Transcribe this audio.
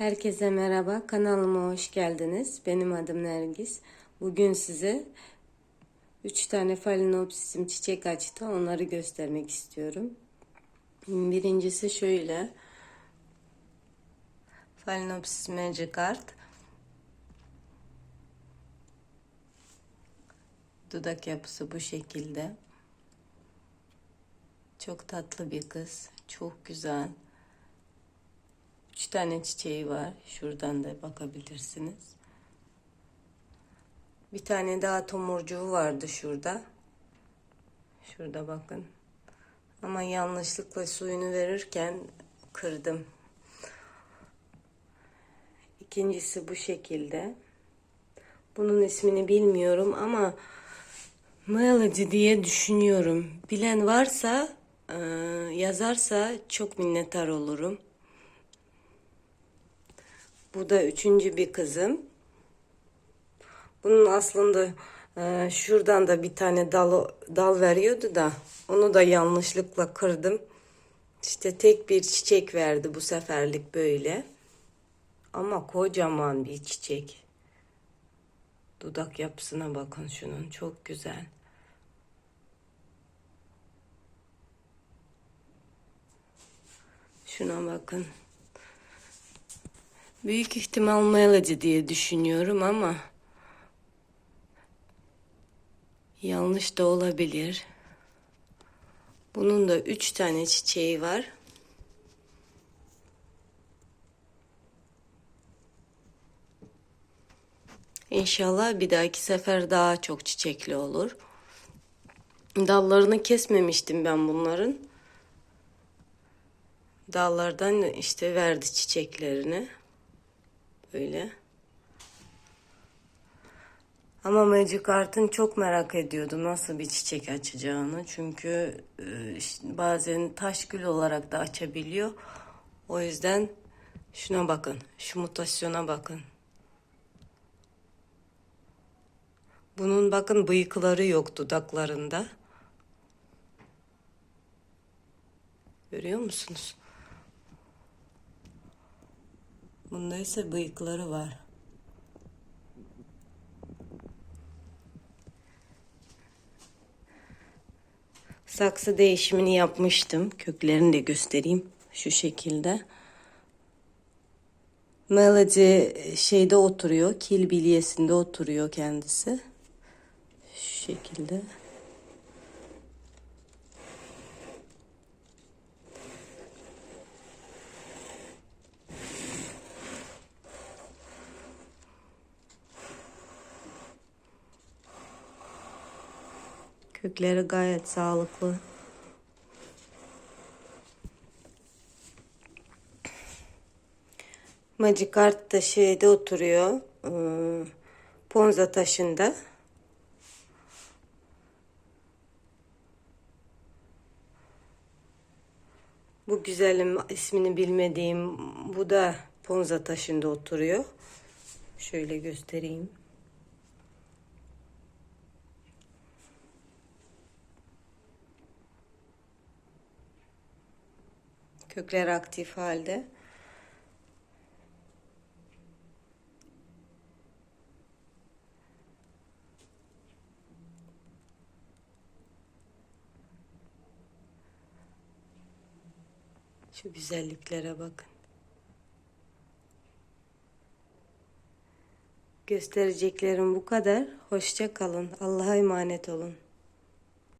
Herkese merhaba, kanalıma hoş geldiniz. Benim adım Nergis. Bugün size 3 tane Phalaenopsis'im çiçek açtı. Onları göstermek istiyorum. Birincisi şöyle. Phalaenopsis Magic Art. Dudak yapısı bu şekilde. Çok tatlı bir kız. Çok güzel. Üç tane çiçeği var. Şuradan da bakabilirsiniz. Bir tane daha tomurcuğu vardı şurada. Şurada bakın. Ama yanlışlıkla suyunu verirken kırdım. İkincisi bu şekilde. Bunun ismini bilmiyorum ama Melody diye düşünüyorum. Bilen varsa e, yazarsa çok minnettar olurum. Bu da üçüncü bir kızım. Bunun aslında e, şuradan da bir tane dal, dal veriyordu da onu da yanlışlıkla kırdım. İşte tek bir çiçek verdi bu seferlik böyle. Ama kocaman bir çiçek. Dudak yapısına bakın şunun çok güzel. Şuna bakın. Büyük ihtimal Melody diye düşünüyorum ama yanlış da olabilir. Bunun da üç tane çiçeği var. İnşallah bir dahaki sefer daha çok çiçekli olur. Dallarını kesmemiştim ben bunların. Dallardan işte verdi çiçeklerini. Böyle. Ama Magic Art'ın çok merak ediyordum nasıl bir çiçek açacağını. Çünkü e, bazen taş gül olarak da açabiliyor. O yüzden şuna bakın. Şu mutasyona bakın. Bunun bakın bıyıkları yok dudaklarında. Görüyor musunuz? Bunda ise bıyıkları var. Saksı değişimini yapmıştım. Köklerini de göstereyim. Şu şekilde. Melody şeyde oturuyor. Kil bilyesinde oturuyor kendisi. Şu şekilde. Kökleri gayet sağlıklı. Magic Art da şeyde oturuyor. ıı, Ponza taşında. Bu güzelim ismini bilmediğim bu da Ponza taşında oturuyor. Şöyle göstereyim. Kökler aktif halde. Şu güzelliklere bakın. Göstereceklerim bu kadar. Hoşça kalın. Allah'a emanet olun.